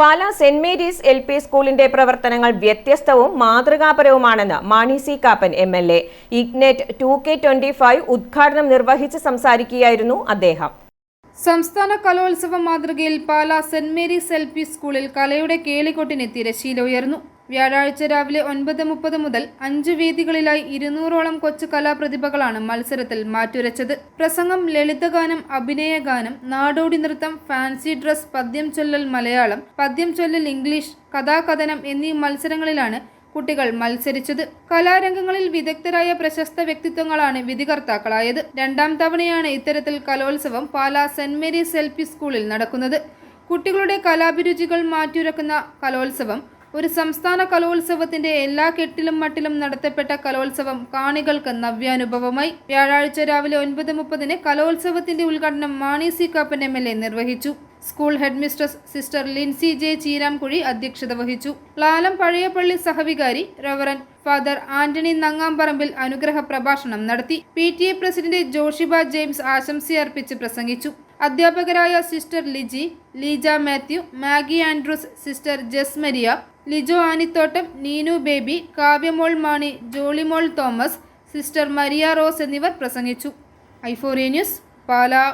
Pala saint Mary's L P സ്കൂളിന്റെ പ്രവർത്തനങ്ങൾ വ്യത്യസ്തവും മാതൃകാപരവുമാണെന്ന് Mani C Kappan M L A. Ignite two K twenty five ഉദ്ഘാടനം നിർവഹിച്ച് സംസാരിക്കുകയായിരുന്നു അദ്ദേഹം. സംസ്ഥാന കലോത്സവ മാതൃകയിൽ Pala saint Mary's L P സ്കൂളിൽ കലയുടെ കേളികൊട്ടിന് തിരശീല ഉയർന്നു. വ്യാഴാഴ്ച രാവിലെ ഒൻപത് മുപ്പത് മുതൽ അഞ്ച് വേദികളിലായി ഇരുന്നൂറോളം കൊച്ചു കലാപ്രതിഭകളാണ് മത്സരത്തിൽ മാറ്റുരച്ചത്. പ്രസംഗം ലളിതഗാനം അഭിനയഗാനം നാടോടി നൃത്തം ഫാൻസി ഡ്രസ് പദ്യം ചൊല്ലൽ മലയാളം പദ്യം ചൊല്ലൽ ഇംഗ്ലീഷ് കഥാകഥനം എന്നീ മത്സരങ്ങളിലാണ് കുട്ടികൾ മത്സരിച്ചത്. കലാരംഗങ്ങളിൽ വിദഗ്ധരായ പ്രശസ്ത വ്യക്തിത്വങ്ങളാണ് വിധികർത്താക്കളായത്. രണ്ടാം തവണയാണ് ഇത്തരത്തിൽ കലോത്സവം പാലാ സെന്റ് മേരീസ് എൽ സ്കൂളിൽ നടക്കുന്നത്. കുട്ടികളുടെ കലാഭിരുചികൾ മാറ്റുരക്കുന്ന കലോത്സവം ഒരു സംസ്ഥാന കലോത്സവത്തിന്റെ എല്ലാ കെട്ടിലും മട്ടിലും നടത്തപ്പെട്ട കലോത്സവം കാണികൾക്ക് നവ്യാനുഭവമായി. വ്യാഴാഴ്ച രാവിലെ ഒൻപത് മുപ്പതിന് കലോത്സവത്തിന്റെ ഉദ്ഘാടനം Mani C Kappan M L A നിർവഹിച്ചു. School head mistress sister Lincy J Cheeramkuzhi അധ്യക്ഷത വഹിച്ചു. ലാലം പഴയപ്പള്ളി സഹവികാരി റവറൻ ഫാദർ ആന്റണി നങ്ങാമ്പറമ്പിൽ അനുഗ്രഹ പ്രഭാഷണം നടത്തി. P T A president Joshiba James ആശംസയർപ്പിച്ച് പ്രസംഗിച്ചു. അധ്യാപകരായ sister Liji Leeja Mathew Maggie Andrews sister Jesmaria Lijo Anithottam Neenu Baby Kavyamol Mani Jollymol Thomas sister Maria Rose എന്നിവർ പ്രസംഗിച്ചു. ഐഫോറിയ ന്യൂസ് പാലാ.